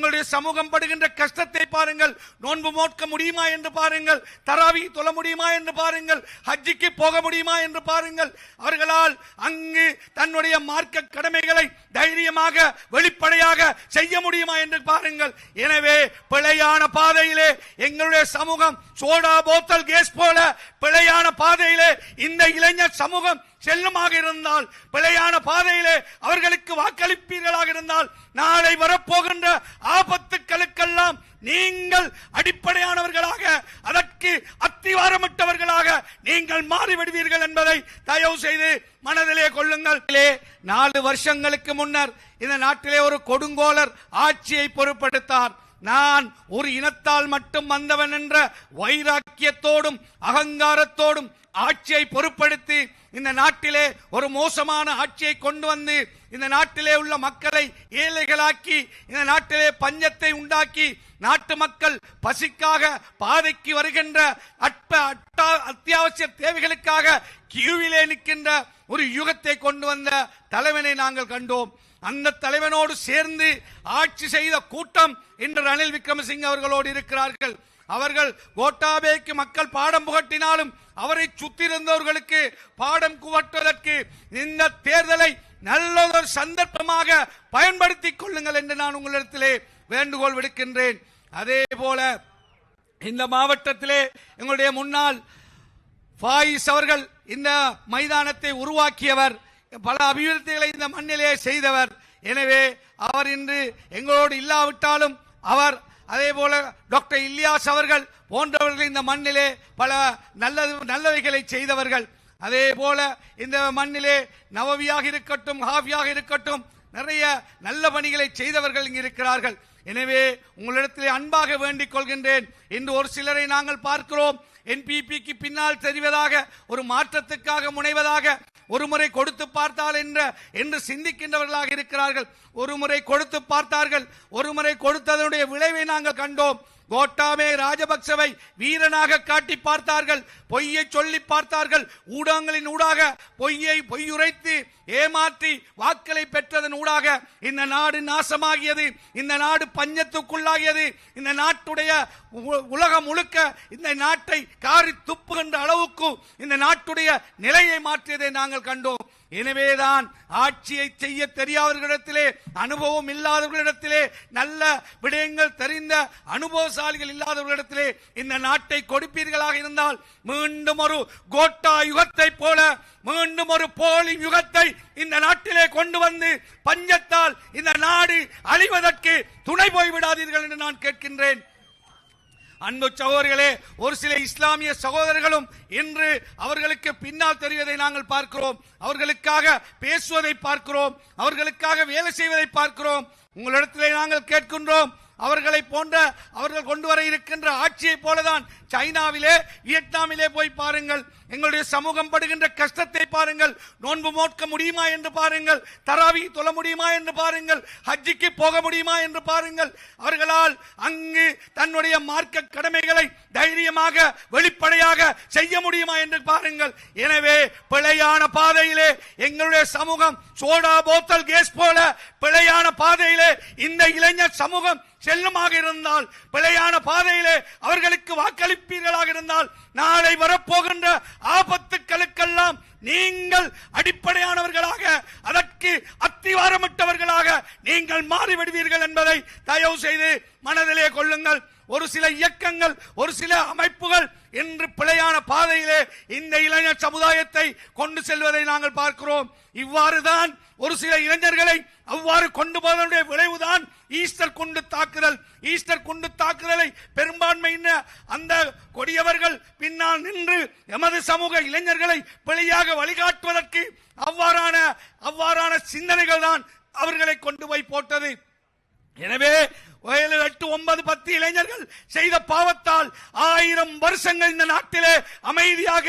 எங்களுடைய சமூகம் படுகின்ற கஷ்டத்தை பாருங்கள். நோன்பு மோட்க முடியுமா என்று பாருங்கள். தராவி தொல முடியுமா என்று பாருங்கள். ஹஜ்ஜிக்கு போக முடியுமா என்று பாருங்கள். அவர்களால் அங்கு தன்னுடைய மார்க்க கடமைகளை தைரியமாக வெளிப்படையாக செய்ய முடியுமா என்று பாருங்கள். எனவே பிழையான பாதையிலே எங்களுடைய சமூகம் சோடா போத்தல் கேஸ் போல பிழையான பாதையிலே இந்த இளைஞர் சமூகம் செல்லுமாக இருந்தால் பிழையான பாதையிலே அவர்களுக்கு வாக்களிப்பீர்களாக இருந்தால் நாளை வரப்போகின்ற ஆபத்துக்களுக்கெல்லாம் நீங்கள் அடிப்படையானவர்களாக அதற்கு அத்திவாரமிட்டவர்களாக நீங்கள் மாறிவிடுவீர்கள் என்பதை தயவு செய்து மனதிலே கொள்ளுங்கள். நாலு வருஷங்களுக்கு முன்னர் இந்த நாட்டிலே ஒரு கொடுங்கோலர் ஆட்சியை பொருட்படுத்தார். நான் ஒரு இனத்தால் மட்டும் வந்தவன் என்ற வைராக்கியத்தோடும் அகங்காரத்தோடும் ஆட்சியை பொருட்படுத்தி இந்த நாட்டிலே ஒரு மோசமான ஆட்சியை கொண்டு வந்து இந்த நாட்டிலே உள்ள மக்களை ஏழைகளாக்கி இந்த நாட்டிலே பஞ்சத்தை உண்டாக்கி நாட்டு மக்கள் பசிக்காக பாதைக்கு வருகின்ற அற்ப அட்டா- அத்தியாவசிய தேவைகளுக்காக கியூவிலே நிற்கின்ற ஒரு யுகத்தை கொண்டு வந்த தலைவனை நாங்கள் கண்டோம். அந்த தலைவனோடு சேர்ந்து ஆட்சி செய்த கூட்டம் இன்று ரணில் விக்ரமசிங்க அவர்களோடு இருக்கிறார்கள். அவர்கள் கோட்டாபேக்கு மக்கள் பாடம் புகட்டினாலும் அவரை சுத்திருந்தவர்களுக்கு பாடம் குவட்டுவதற்கு இந்த தேர்தலை நல்லதொரு சந்தர்ப்பமாக பயன்படுத்திக் கொள்ளுங்கள் என்று நான் உங்களிடத்திலே வேண்டுகோள் விடுக்கின்றேன். அதே போல இந்த மாவட்டத்திலே எங்களுடைய முன்னாள் ஃபாயிஸ் அவர்கள் இந்த மைதானத்தை உருவாக்கியவர் பல அபிவிருத்திகளை இந்த மண்ணிலே செய்தவர். எனவே அவர் இன்று எங்களோடு இல்லாவிட்டாலும் அவர் அதே போல டாக்டர் இல்லியாஸ் அவர்கள் போன்றவர்கள் இந்த மண்ணிலே பல நல்லது நல்லவைகளை செய்தவர்கள். அதே போல இந்த மண்ணிலே நவவியாக இருக்கட்டும் ஹாவியாக இருக்கட்டும் நிறைய நல்ல பணிகளை செய்தவர்கள் இங்கு இருக்கிறார்கள். எனவே உங்களிடத்திலே அன்பாக வேண்டிக் கொள்கின்றேன். இன்று ஒரு சிலரை நாங்கள் பார்க்கிறோம். என்பிபிக்கு பின்னால் தெரிவதாக ஒரு மாற்றத்துக்காக முனைவதாக ஒரு முறை கொடுத்து பார்த்தால் என்ற என்று சிந்திக்கின்றவர்களாக இருக்கிறார்கள். ஒரு முறை கொடுத்து பார்த்தார்கள். ஒரு முறை கொடுத்ததனுடைய விளைவை நாங்கள் கண்டோம். கோட்டாமே ராஜபக்சவை வீரனாக காட்டி பார்த்தார்கள். பொய்யை சொல்லி பார்த்தார்கள். ஊடகங்களின் ஊடாக பொய்யை பொய்யுரைத்து ஏமாற்றி வாக்களை பெற்றதன் ஊடாக இந்த நாடு நாசமாகியது இந்த நாடு பஞ்சத்துக்குள்ளாகியது இந்த நாட்டுடைய உ- உலகம் முழுக்க இந்த நாட்டை காரி துப்புகின்ற அளவுக்கு இந்த நாட்டுடைய நிலையை மாற்றியதை நாங்கள் கண்டோம். எனவேதான் ஆட்சியை செய்ய தெரியாதவர்களிடத்திலே அனுபவம் இல்லாதவர்களிடத்திலே நல்ல விடயங்கள் தெரிந்த அனுபவசாலிகள் இல்லாதவர்களிடத்திலே இந்த நாட்டை கொடுப்பீர்களாக இருந்தால் மீண்டும் ஒரு கோட்டா யுகத்தை போல மீண்டும் ஒரு போலி யுகத்தை இந்த நாட்டிலே கொண்டு வந்து பஞ்சத்தால் இந்த நாடு அழிவதற்கு துணை போய்விடாதீர்கள் என்று நான் கேட்கின்றேன். அன்பு சகோதரர்களே ஒரு சில இஸ்லாமிய சகோதரர்களும் இன்று அவர்களுக்கு பின்னால் தெரிவதை நாங்கள் பார்க்கிறோம். அவர்களுக்காக பேசுவதை பார்க்கிறோம். அவர்களுக்காக வேலை செய்வதை பார்க்கிறோம். உங்களிடத்திலே நாங்கள் கேட்கின்றோம். அவர்களை போன்ற அவர்கள் கொண்டு வர இருக்கின்ற ஆட்சியை போலதான் சைனாவிலே வியட்நாமிலே போய் பாருங்கள். எங்களுடைய சமூகம் படுகின்ற கஷ்டத்தை பாருங்கள். நோன்பு மோட்க முடியுமா என்று பாருங்கள். தராவி தொழ முடியுமா என்று பாருங்கள். ஹஜ்ஜிக்கு போக முடியுமா என்று பாருங்கள். அவர்களால் அங்கு தன்னுடைய மார்க்க கடமைகளை தைரியமாக வெளிப்படையாக செய்ய முடியுமா என்று பாருங்கள். எனவே பிழையான பாதையிலே எங்களுடைய சமூகம் சோடா போத்தல் கேஸ் போல பிழையான பாதையிலே இந்த இளைஞர் சமூகம் செல்லுமாக இருந்தால் பிழையான பாதையிலே அவர்களுக்கு வாக்களிப்பீர்களாக இருந்தால் நாளை வரப்போகின்ற ஆபத்துக்களுக்கெல்லாம் நீங்கள் அடிப்படையானவர்களாக அதற்கு அத்திவாரமிட்டவர்களாக நீங்கள் மாறிவிடுவீர்கள் என்பதை தயவு செய்து மனதிலே கொள்ளுங்கள். ஒரு சில இயக்கங்கள் ஒரு சில அமைப்புகள் இன்று பிழையான பாதையிலே இந்த இளைஞர் சமுதாயத்தை கொண்டு செல்வதை நாங்கள் பார்க்கிறோம். இவ்வாறுதான் ஒரு சில இளைஞர்களை அவ்வாறு கொண்டு போவதனுடைய விளைவுதான் ஈஸ்டர் குண்டு தாக்குதல். ஈஸ்டர் குண்டு தாக்குதலை பெரும்பான்மையின அந்த கொடியவர்கள் பின்னால் நின்று எமது சமூக இளைஞர்களை பிழையாக வழிகாட்டுவதற்கு அவ்வாறான அவ்வாறான சிந்தனைகள் தான் அவர்களை கொண்டு போய் போட்டது. எனவே எட்டு ஒன்பது பத்து இளைஞர்கள் செய்த பாவத்தால் ஆயிரம் வருஷங்கள் இந்த நாட்டிலே அமைதியாக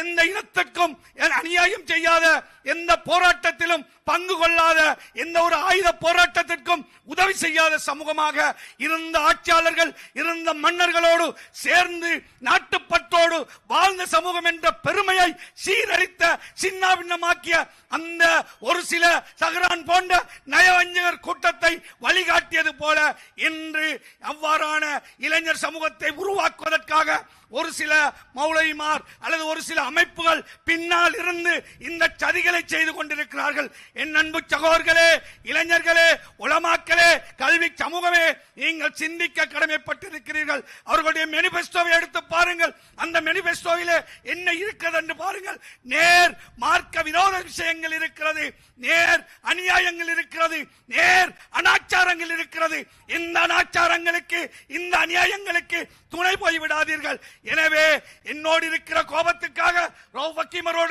எந்த இனத்துக்கும் அநியாயம் செய்யாத எந்த போராட்டத்திலும் பங்கு கொள்ளாத எந்த ஒரு ஆயுத போராட்டத்திற்கும் உதவி செய்யாத சமூகமாக இருந்த ஆட்சியாளர்கள் இருந்த மன்னர்களோடு சேர்ந்து நாட்டுப்பற்றோடு வாழ்ந்த சமூகம் என்ற பெருமையை சீரழித்த சின்னாபின்னமாக்கிய அந்த ஒரு சில சகரான் போன்ற நயவஞ்சகர் கூட்டத்தை வழிகாட்டியது போல இன்று அவ்வாறான இளைஞர் சமூகத்தை உருவாக்குவதற்காக ஒரு சில மௌலைமார் அல்லது ஒரு சில அமைப்புகள் பின்னால் இருந்து இந்த சதிகளை செய்து கொண்டிருக்கிறார்கள். என் அன்பு சகோதரர்களே இளைஞர்களே உளமாக்களே கல்வி சமூகமே நீங்கள் சிந்திக்க கடமைப்பட்டிருக்கிறீர்கள். அவர்களுடைய மெனிபெஸ்டோவை எடுத்து பாருங்கள். அந்த மெனிபெஸ்டோவிலே என்ன இருக்கிறது என்று பாருங்கள். நேர் மார்க்க விரோத விஷயங்கள் இருக்கிறது. நேர் அநியாயங்கள் இருக்கிறது. நேர் அனாச்சாரங்கள் இருக்கிறது. இந்த அனாச்சாரங்களுக்கு இந்த அநியாயங்களுக்கு துணை போய் விடாதீர்கள் எனவே என்னோடு இருக்கிற கோபத்துக்காக ரவுஃப்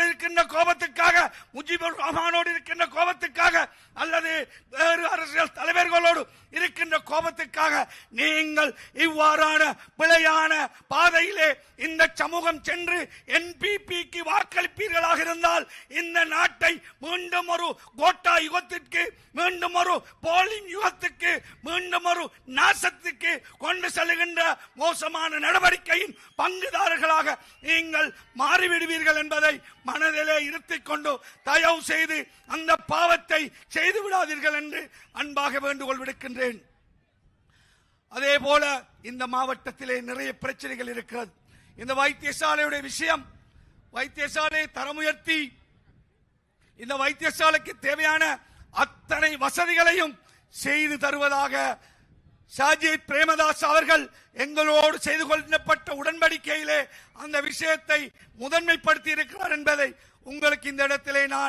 இருக்கின்ற கோபத்துக்காக முஜிபுர் ரஹ்மானோடு இருக்கின்ற கோபத்துக்காக அல்லது வேறு அரசியல் தலைவர்களோடு இருக்கின்ற கோபத்துக்காக நீங்கள் இவ்வாறான பிழையான பாதையிலே இந்த சமூகம் சென்று என்பிபிக்கு வாக்களிப்பீர்களாக இருந்தால் இந்த நாட்டை மீண்டும் ஒரு கோட்டா யுகத்திற்கு மீண்டும் ஒரு போலிங் யுகத்துக்கு மீண்டும் ஒரு நாசத்துக்கு கொண்டு செல்கின்ற மோசமான நடவடிக்கையின் பங்குதாரர்களாக நீங்கள் மாறிவிடுவீர்கள் என்பதை மனதிலே இருத்திக் கொண்டு தயவு செய்து அந்த பாவத்தை செய்து விடாதீர்கள் என்று அன்பாக வேண்டுகோள் இருக்கின்றேன். அதே போல இந்த மாவட்டத்திலே நிறைய பிரச்சனைகள் இருக்கிறது. இந்த வைத்தியசாலையுடைய விஷயம் வைத்தியசாலையை தரமுயர்த்தி இந்த வைத்தியசாலைக்கு தேவையான அத்தனை வசதிகளையும் செய்து தருவதாக ஷாஜித் பிரேமதாஸ் அவர்கள் எங்களோடு செய்து கொள்ளப்பட்ட உடன்படிக்கையிலே அந்த விஷயத்தை முதன்மைப்படுத்தி இருக்கிறார் என்பதை உங்களுக்கு இந்த இடத்திலே நான்